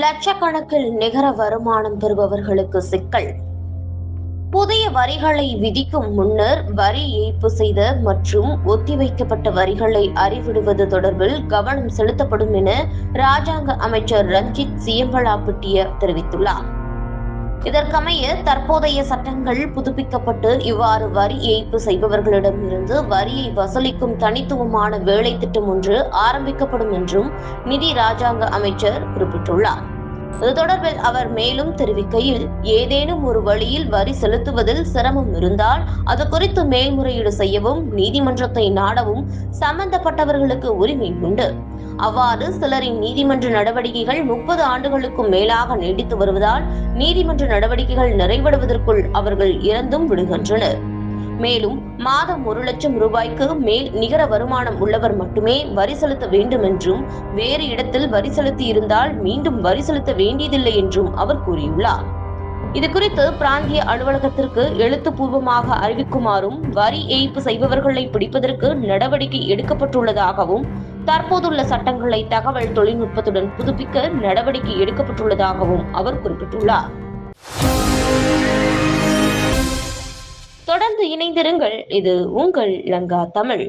லட்சக்கணக்கில் நிகர வருமானம் பெறுபவர்களுக்கு சிக்கல். புதிய வரிகளை விதிக்கும் முன்னர் வரி ஏய்ப்பு செய்த மற்றும் ஒத்திவைக்கப்பட்ட வரிகளை அறிவிடுவது தொடர்பில் கவனம் செலுத்தப்படும் என ராஜாங்க அமைச்சர் ரஞ்சித் சியம்பலாப்பிட்டிய தெரிவித்துள்ளார். இதற்கமைய தற்போதைய சட்டங்கள் புதுப்பிக்கப்பட்டு இவ்வாறு வரி ஏய்ப்பு செய்பவர்களிடமிருந்து வரியை வசூலிக்கும் தனித்துவமான வேலை திட்டம் ஒன்று ஆரம்பிக்கப்படும் என்றும் நிதி ராஜாங்க அமைச்சர் குறிப்பிட்டுள்ளார். இது தொடர்பில் அவர் மேலும் தெரிவிக்கையில் ஏதேனும் ஒரு வழியில் வரி செலுத்துவதில் சிரமம் இருந்தால் அது குறித்து மேல்முறையீடு செய்யவும் நீதிமன்றத்தை நாடவும் சம்பந்தப்பட்டவர்களுக்கு உரிமை உண்டு. அவ்வாறு சிலரின் நீதிமன்ற நடவடிக்கைகள் முப்பது ஆண்டுகளுக்கும் மேலாக நீடித்து வருவதால் நீதிமன்ற நடவடிக்கைகள் நிறைவடைவதற்குள் அவர்கள் இறந்தும் விடுகின்றனர். மேலும் மாதம் ஒரு லட்சம் ரூபாய்க்கு மேல் நிகர வருமானம் உள்ளவர் மட்டுமே வரி செலுத்த வேண்டும் என்றும் வேறு இடத்தில் வரி செலுத்தி இருந்தால் மீண்டும் வரி செலுத்த வேண்டியதில்லை என்றும் அவர் கூறியுள்ளார். இது குறித்து பிராந்திய அலுவலகத்திற்கு எழுத்துப்பூர்வமாக அறிவிக்குமாறும் வரி ஏய்ப்பு செய்பவர்களை பிடிப்பதற்கு நடவடிக்கை எடுக்கப்பட்டுள்ளதாகவும் தற்போதுள்ள சட்டங்களை தகவல் தொழில்நுட்பத்துடன் புதுப்பிக்க நடவடிக்கை எடுக்கப்பட்டுள்ளதாகவும் அவர் குறிப்பிட்டுள்ளார். தொடர்ந்து இணைந்திருங்கள். இது உங்கள் லங்கா தமிழ்.